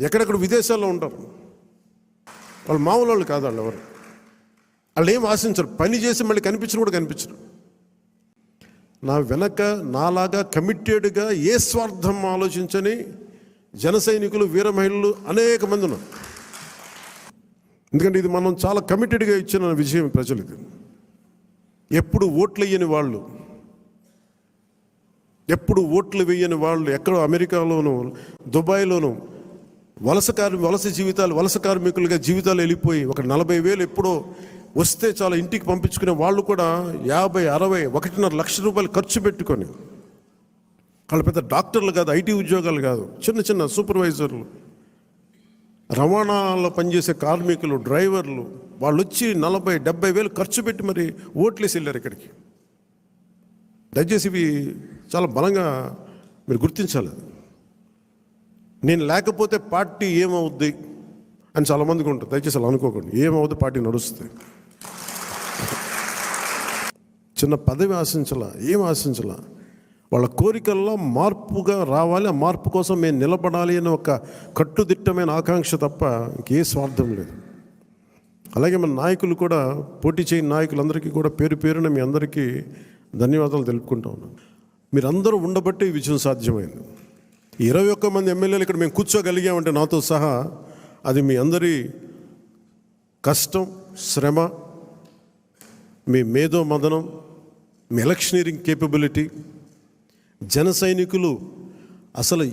ఎక్కడెక్కడ విదేశాల్లో ఉంటారు? వాళ్ళు మామూలు వాళ్ళు కాదు వాళ్ళు ఎవరు. వాళ్ళు ఏం ఆశించరు. పని చేసి మళ్ళీ కనిపించరు కూడా కనిపించరు. నా వెనక నాలాగా కమిటెడ్గా ఏ స్వార్థం ఆలోచించని జన సైనికులు వీర మహిళలు అనేక మంది ఉన్నారు. ఎందుకంటే ఇది మనం చాలా కమిటెడ్గా ఇచ్చిన విషయం ప్రజలకు. ఎప్పుడు ఓట్లు వేయని వాళ్ళు ఎప్పుడు ఓట్లు వేయని వాళ్ళు ఎక్కడో అమెరికాలోనూ దుబాయ్లోనూ వలస కార్మి వలస జీవితాలు వలస కార్మికులుగా జీవితాలు వెళ్ళిపోయి ఒక నలభై వేలు ఎప్పుడో వస్తే చాలా ఇంటికి పంపించుకునే వాళ్ళు కూడా యాభై అరవై ఒకటిన్నర లక్ష రూపాయలు ఖర్చు పెట్టుకొని. వాళ్ళు పెద్ద డాక్టర్లు కాదు ఐటీ ఉద్యోగాలు కాదు చిన్న చిన్న సూపర్వైజర్లు. రవాణాలో పనిచేసే కార్మికులు డ్రైవర్లు వాళ్ళు వచ్చి నలభై డెబ్బై వేలు ఖర్చు పెట్టి మరి ఓట్లేసి వెళ్ళారు ఇక్కడికి. దయచేసి ఇవి చాలా బలంగా మీరు గుర్తించాలి. నేను లేకపోతే పార్టీ ఏమవుద్ది? అని చాలామందికి ఉంటుంది. దయచేసి అలా అనుకోకండి. ఏమవుద్ది? పార్టీ నడుస్తుంది. చిన్న పదవి ఆశించాల ఏం ఆశించాల? వాళ్ళ కోరికల్లో మార్పుగా రావాలి. ఆ మార్పు కోసం మేము నిలబడాలి అనే ఒక కట్టుదిట్టమైన ఆకాంక్ష తప్ప ఇంకే స్వార్థం లేదు. అలాగే మన నాయకులు కూడా పోటీ చేయని నాయకులందరికీ కూడా పేరు పేరున మీ అందరికీ ధన్యవాదాలు తెలుపుకుంటా ఉన్నాను. మీరందరూ ఉండబట్టే విజయం సాధ్యమైంది. ఇరవై ఒక్క మంది ఎమ్మెల్యేలు ఇక్కడ మేము కూర్చోగలిగామంటే నాతో సహా అది మీ అందరి కష్టం శ్రమ మీ మేధో మదనం మీ ఎలక్షనీరింగ్ కేపబిలిటీ జన సైనికులు అసలు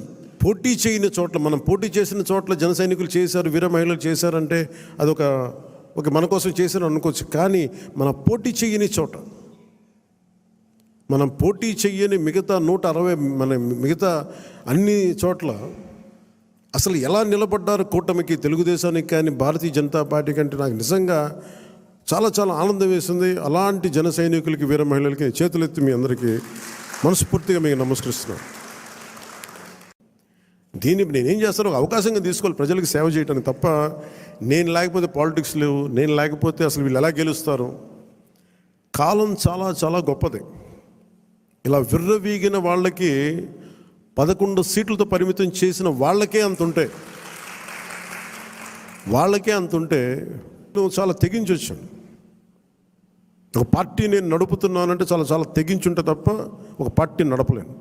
పోటీ చేయని చోట్ల మనం పోటీ చేసిన చోట్ల జన సైనికులు చేశారు వీర మహిళలు చేశారంటే అదొక ఒక మన కోసం చేశారు అనుకోవచ్చు. కానీ మన పోటీ చేయని చోట మనం పోటీ చెయ్యని మిగతా నూట అరవై మన మిగతా అన్ని చోట్ల అసలు ఎలా నిలబడ్డారు కూటమికి తెలుగుదేశానికి కానీ భారతీయ జనతా పార్టీ కంటే నాకు నిజంగా చాలా చాలా ఆనందం వేసింది. అలాంటి జన సైనికులకి వీర మహిళలకి చేతులెత్తి మీ అందరికీ మనస్ఫూర్తిగా మీకు నమస్కరిస్తున్నాను. దీన్ని నేనేం చేస్తాను ఒక అవకాశంగా తీసుకోవాలి. ప్రజలకు సేవ చేయడానికి తప్ప నేను లేకపోతే పాలిటిక్స్ లేవు. నేను లేకపోతే అసలు వీళ్ళు ఎలా గెలుస్తారు? కాలం చాలా చాలా గొప్పది. ఇలా విర్రవీగిన వాళ్ళకి పదకొండు సీట్లతో పరిమితం చేసిన వాళ్ళకే అంత ఉంటే వాళ్ళకే అంత ఉంటే నువ్వు చాలా తెగించొచ్చాను ఒక పార్టీ నేను నడుపుతున్నానంటే చాలా చాలా తెగించుంటే తప్ప ఒక పార్టీ నడపలేను.